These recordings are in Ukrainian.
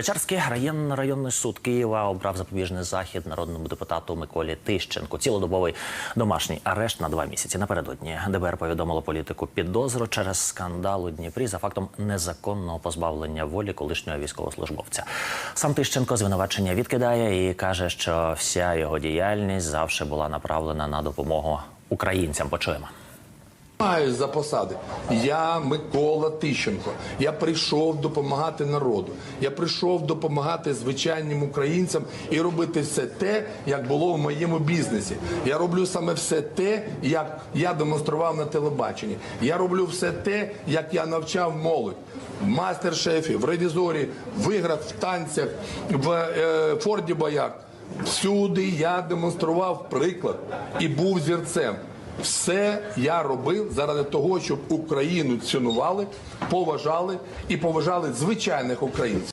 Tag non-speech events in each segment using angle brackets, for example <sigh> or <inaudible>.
Печерський район, районний суд Києва обрав запобіжний захід народному депутату Миколі Тищенку. Цілодобовий домашній арешт на два місяці. Напередодні ДБР повідомило політику підозру через скандал у Дніпрі за фактом незаконного позбавлення волі колишнього військовослужбовця. Сам Тищенко звинувачення відкидає і каже, що вся його діяльність завжди була направлена на допомогу українцям. Почуємо. Маю за посади. Я Микола Тищенко. Я прийшов допомагати народу. Я прийшов допомагати звичайним українцям і робити все те, як було в моєму бізнесі. Я роблю саме все те, як я демонстрував на телебаченні. Я роблю все те, як я навчав молодь. В мастер-шефі, в ревізорі, в іграх, в танцях, в е, Форді Боярд. Всюди я демонстрував приклад і був зірцем. Все я робив заради того, щоб Україну цінували, поважали і поважали звичайних українців.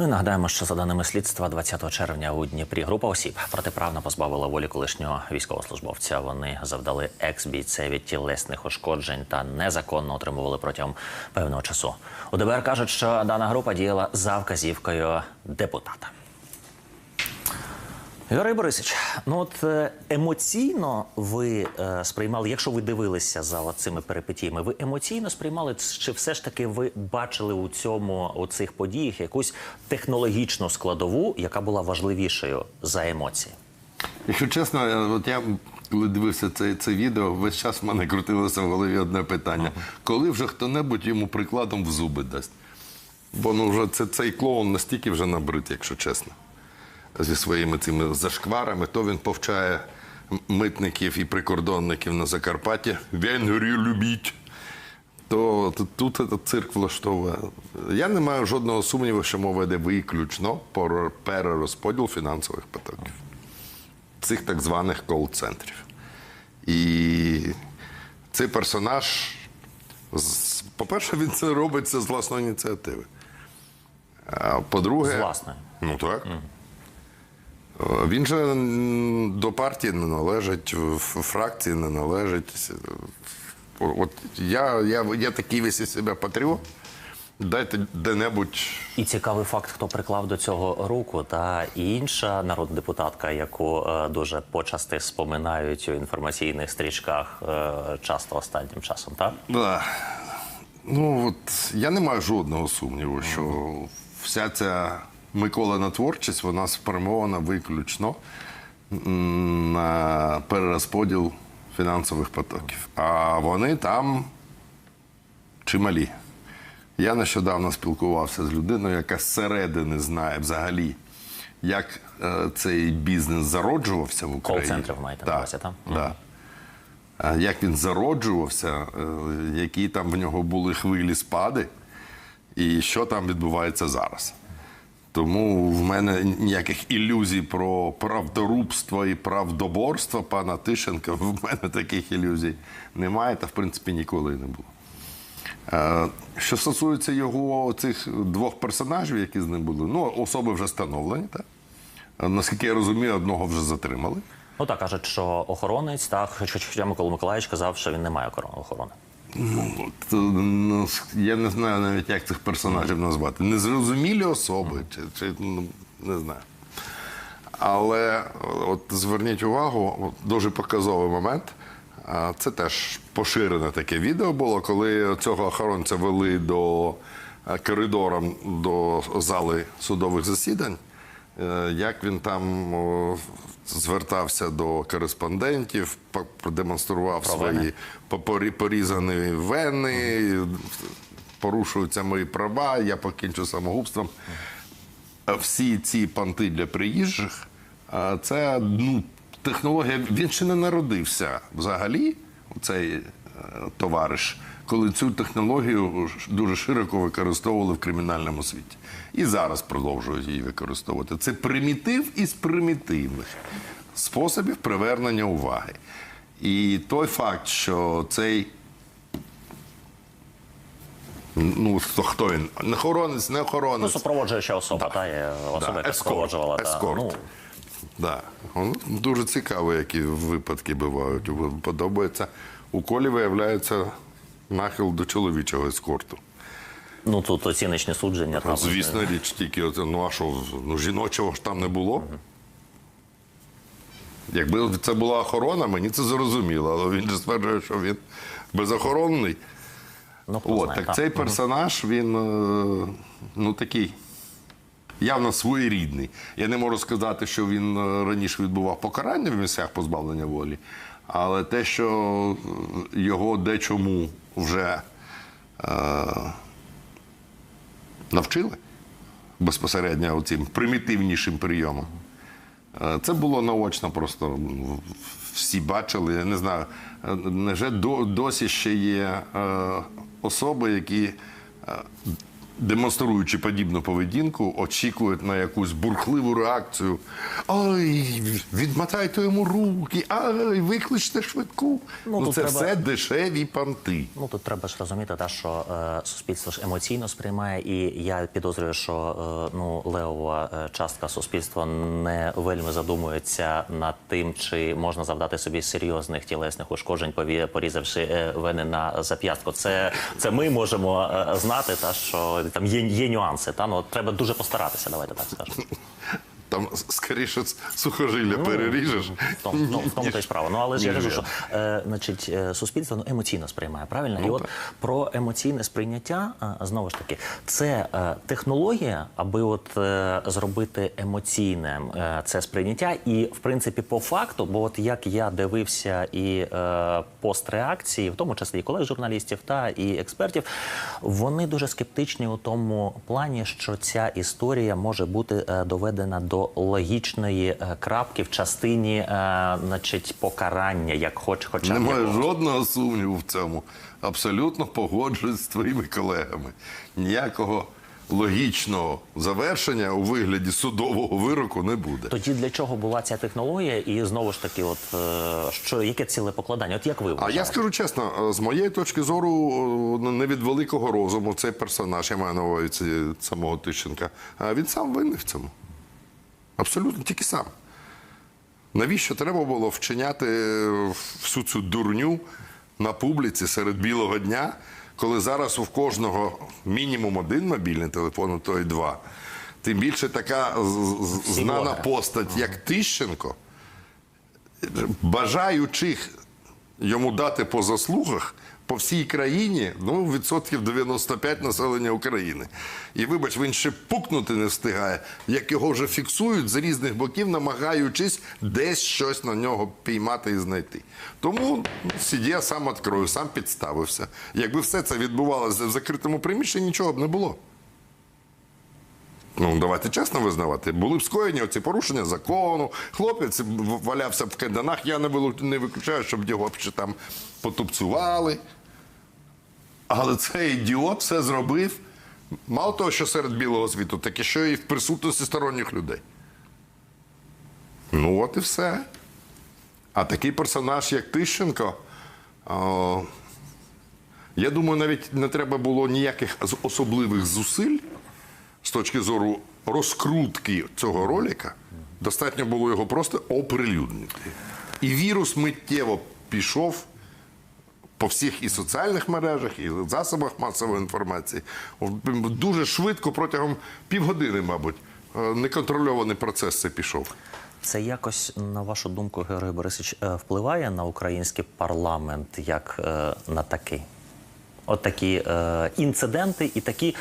Ну і нагадаємо, що за даними слідства, 20 червня у Дніпрі група осіб протиправно позбавила волі колишнього військовослужбовця. Вони завдали екс-бійцеві тілесних ушкоджень та незаконно отримували протягом певного часу. У ДБР кажуть, що дана група діяла за вказівкою депутата. Юрій Борисович, ну от е, емоційно ви е, сприймали, якщо ви дивилися за цими перипетіями, ви емоційно сприймали, чи все ж таки ви бачили у цьому у цих подіях якусь технологічну складову, яка була важливішою за емоції? Якщо чесно, е, от я коли дивився це, це відео, весь час в мене крутилося в голові одне питання: коли вже хто-небудь йому прикладом в зуби дасть? Бо ну вже це, цей клоун настільки вже набрид, якщо чесно, зі своїми цими зашкварами, то він повчає митників і прикордонників на Закарпатті. Венгрію любіть. То тут, цирк влаштовує. Я не маю жодного сумніву, що мова йде виключно про перерозподіл фінансових потоків цих так званих кол-центрів. І цей персонаж, по-перше, він це робить це з власної ініціативи. А по-друге, З власної. Ну так. Е, Він же до партії не належить, в фракції не належить. От я, я, я такий весь із себе патріот. Дайте де-небудь І цікавий факт, хто приклав до цього руку, та інша народна депутатка, яку е, дуже почасти споминають у інформаційних стрічках, е, часто останнім часом, так? Да. Ну от я не маю жодного сумніву, що вся ця Миколина творчість вона спрямована виключно на перерозподіл фінансових потоків. А вони там чималі. Я нещодавно спілкувався з людиною, яка зсередини знає взагалі, як е, цей бізнес зароджувався в Україні. Кол-центрів маєте на увазі, так? так. А Як він зароджувався, е, які там в нього були хвилі спади, і що там відбувається зараз. Тому в мене ніяких ілюзій про правдорубство і правдоборство пана Тищенка, в мене таких ілюзій немає, та в принципі ніколи і не було. Е, Що стосується його цих двох персонажів, які з ним були, ну, особи вже встановлені, так? Е, Наскільки я розумію, одного вже затримали. Ну так кажуть, що охоронець, так, хоча Микола Миколаївич казав, що він не має охорони. Ну, от, ну, я не знаю навіть, як цих персонажів назвати. Незрозумілі особи, чи, чи ну, не знаю. Але от зверніть увагу, от, дуже показовий момент. Це теж поширене таке відео було, коли цього охоронця вели до е, коридором до зали судових засідань. Е, Як він там звертався до кореспондентів, продемонстрував Про свої порізані вени, порушуються мої права, я покінчу самогубством. Всі ці понти для приїжджих, це ну, технологія. Він ще не народився взагалі, цей е, товариш, коли цю технологію дуже широко використовували в кримінальному світі. І зараз продовжують її використовувати. Це примітив із примітивних способів привернення уваги. І той факт, що цей ну хто, хто він? Не охоронець, не охоронець. Ну, супроводжуюча особа, та є особа, яка ескорт, та, ну, Да. Ну, Дуже цікаво, які випадки бувають. Подобається. У колі виявляється нахил до чоловічого ескорту. Ну тут оціночні судження. там, Звісно, річ, тільки ну а що, ну жіночого ж там не було. Якби це була охорона, мені це зрозуміло, але він же стверджує, що він безохоронний. Ну, От, знає, так так. цей персонаж, він е, ну такий явно своєрідний. Я не можу сказати, що він е, раніше відбував покарання в місцях позбавлення волі, але те, що його дечому вже е, навчили безпосередньо цим примітивнішим прийомом. Е, Це було наочно просто всі бачили. Я не знаю, е, невже досі ще є е, особи, які, демонструючи подібну поведінку, очікують на якусь бурхливу реакцію. Ай, відмотайте йому руки, ай, викличте швидку. Ну, Ну, це треба- все дешеві панти. Ну тут треба ж розуміти, та що е, суспільство ж емоційно сприймає, і я підозрюю, що е, ну левова е, частка суспільства не вельми задумується над тим, чи можна завдати собі серйозних тілесних ушкоджень, порізавши е, вени на зап'ястку. Це, це ми можемо е, знати, та що там є, є нюанси. Та ну треба дуже постаратися. Давайте так скажемо. <laughs> Там скоріше сухожилля переріжеш. В тому, ну, в тому то й справа. Ну але ж я кажу, що е, значить, е, суспільство ну, емоційно сприймає, правильно? І Ну, от так. про емоційне сприйняття е, знову ж таки, це е, технологія, аби от е, зробити емоційним е, це сприйняття. І в принципі, по факту, бо от як я дивився і е, постреакції, в тому числі і колег журналістів та і експертів, вони дуже скептичні у тому плані, що ця історія може бути е, доведена до логічної е, крапки в частині, е, значить, покарання, як хоч, хоча б Немає якогось. жодного сумніву в цьому. Абсолютно погоджуюсь з твоїми колегами. Ніякого логічного завершення у вигляді судового вироку не буде. Тоді для чого була ця технологія? І знову ж таки, от е, що яке ціле покладання? От як ви А я скажу чесно, з моєї точки зору, не від великого розуму, цей персонаж, я маю на увазі самого Тищенка, а він сам винний в цьому. Абсолютно, тільки сам. Навіщо треба було вчиняти всю цю дурню на публіці серед білого дня, коли зараз у кожного мінімум один мобільний телефон, а то й два. Тим більше така знана постать, як Тищенко, бажаючих йому дати по заслугах по всій країні ну, відсотків 95 населення України. І вибач, він ще пукнути не встигає, як його вже фіксують з різних боків, намагаючись десь щось на нього піймати і знайти. Тому ну, сиді, я сам відкрою, сам підставився. Якби все це відбувалося в закритому приміщенні, нічого б не було. Ну, давайте чесно визнавати. Були б скоєні оці порушення закону. Хлопець валявся в кайданах. Я не виключаю, щоб його ще там потупцювали. Але цей ідіот все зробив. Мало того, що серед білого світу, так і що і в присутності сторонніх людей. Ну, от і все. А такий персонаж, як Тищенко, о, я думаю, навіть не треба було ніяких особливих зусиль з точки зору розкрутки цього ролика, достатньо було його просто оприлюднити. І вірус миттєво пішов по всіх і соціальних мережах, і засобах масової інформації. Дуже швидко, протягом півгодини, мабуть, е, неконтрольований процес це пішов. Це якось на вашу думку, Георгій Борисович, е, впливає на український парламент як е, на такий? От такі е, інциденти і такі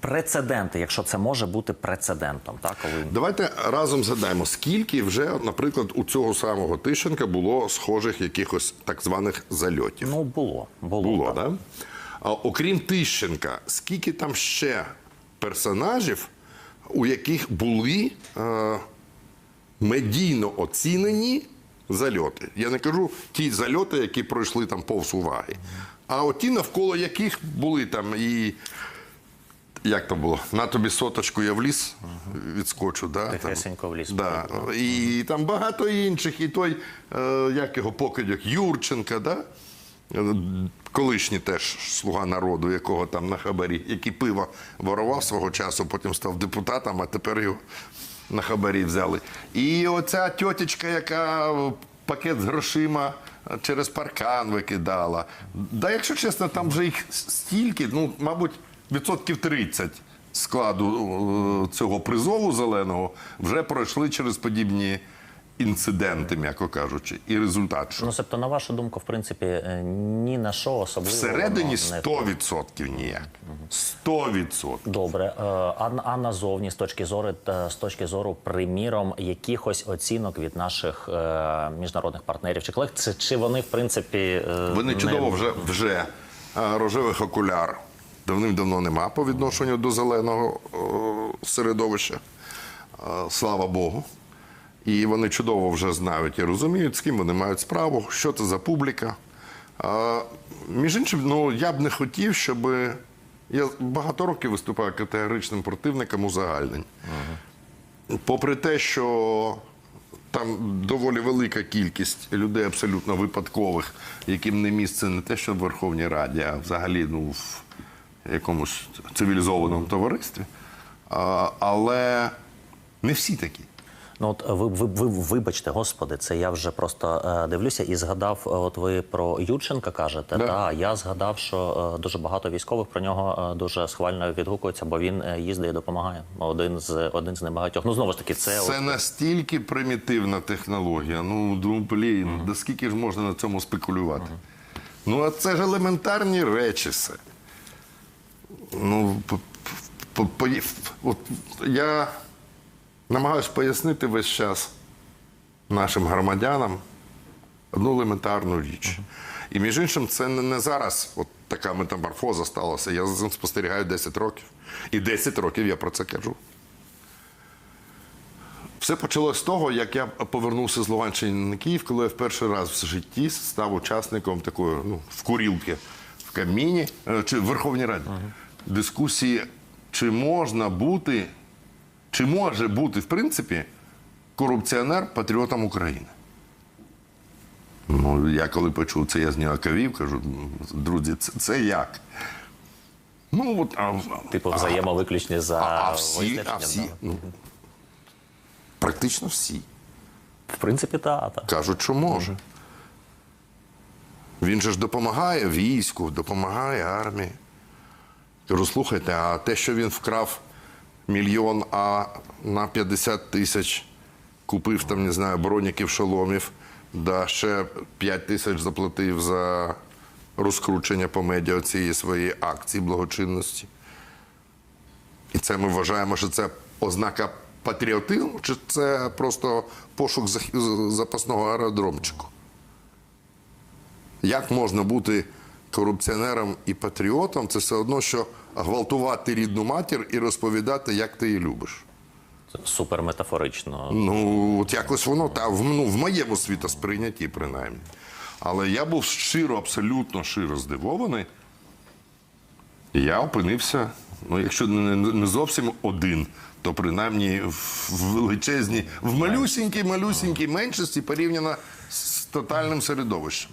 прецеденти, якщо це може бути прецедентом, так коли Давайте разом згадаємо, скільки вже, наприклад, у цього самого Тищенка було схожих якихось так званих зальотів. ну було, було, Було, так. Да? А окрім Тищенка, скільки там ще персонажів, у яких були е, медійно оцінені зальоти? Я не кажу ті зальоти, які пройшли там повз уваги, а от ті, навколо яких були там і. Як то було? На тобі соточку я в ліс відскочу, да? Тихесенько в ліс Да. І там багато інших, і той, е, як його покидьок, Юрченка, да? Е, колишній теж слуга народу, якого там на хабарі, який пиво ворував свого часу, потім став депутатом, а тепер його на хабарі взяли. І оця тьотечка, яка пакет з грошима через паркан викидала. Да, якщо чесно, там вже їх стільки, ну, мабуть, відсотків 30 складу е, цього призову зеленого вже пройшли через подібні інциденти, м'яко кажучи, і результат. Що? Ну, тобто, на вашу думку, в принципі, е, ні на що особливо. Всередині воно не 100% ніяк. 100%. Добре, Е, а, а назовні з точки зору з точки зору, приміром, якихось оцінок від наших е, міжнародних партнерів чи колег, це чи вони в принципі е, Вони не- чудово вже, вже рожевих окуляр давним-давно нема по відношенню до зеленого середовища. Слава Богу. І вони чудово вже знають і розуміють, з ким вони мають справу, що це за публіка. Е, Між іншим, ну я б не хотів, щоб я багато років виступаю категоричним противником узагальнень. Попри те, що там доволі велика кількість людей абсолютно випадкових, яким не місце не те, що в Верховній Раді, а взагалі ну, в якомусь цивілізованому товаристві. Але не всі такі. Ну от ви, ви, ви вибачте, господи, це я вже просто е, дивлюся і згадав. е, От ви про Юченка кажете. Да. Та я згадав, що е, дуже багато військових про нього е, дуже схвально відгукуються, бо він е, їздить і допомагає. Один з один з небагатьох. Ну знову ж таки, це, Це от, настільки примітивна технологія. Ну, ну блін, да скільки ж можна на цьому спекулювати? Ну, а це ж елементарні речі. Все. Ну, по, по, от я намагаюся пояснити весь час нашим громадянам одну елементарну річ. І між іншим, це не, зараз от така метаморфоза сталася. Я за цим спостерігаю 10 років. І 10 років я про це кажу. Все почалося з того, як я повернувся з Луганщини на Київ, коли я в перший раз в житті став учасником такої, ну, в курілки в каміні е, чи в Верховній Раді дискусії, чи можна бути, чи може бути, в принципі, корупціонер патріотом України. Ну, я коли почув це, я зніяковів, кажу, друзі, це, це як? Ну, от, а, типу взаємовиключні за а, а всі, а всі ну, практично всі. В принципі, та, та. Кажуть, що може. Він же ж допомагає війську, допомагає армії. Кажу, слухайте, а те, що він вкрав мільйон, а на 50 тисяч купив там, не знаю, броніків, шоломів, да ще 5 тисяч заплатив за розкручення по медіа цієї своєї акції благочинності. І це ми вважаємо, що це ознака патріотизму, чи це просто пошук запасного аеродромчику? Як можна бути корупціонером і патріотом? Це все одно, що гвалтувати рідну матір і розповідати, як ти її любиш. Супер метафорично. Ну, от якось воно та в, ну, в моєму світосприйнятті, принаймні. Але я був щиро, абсолютно щиро здивований. Я опинився, ну, якщо не, не не зовсім один, то принаймні в величезній, в малюсінькій, малюсінькій меншості порівняно з тотальним середовищем.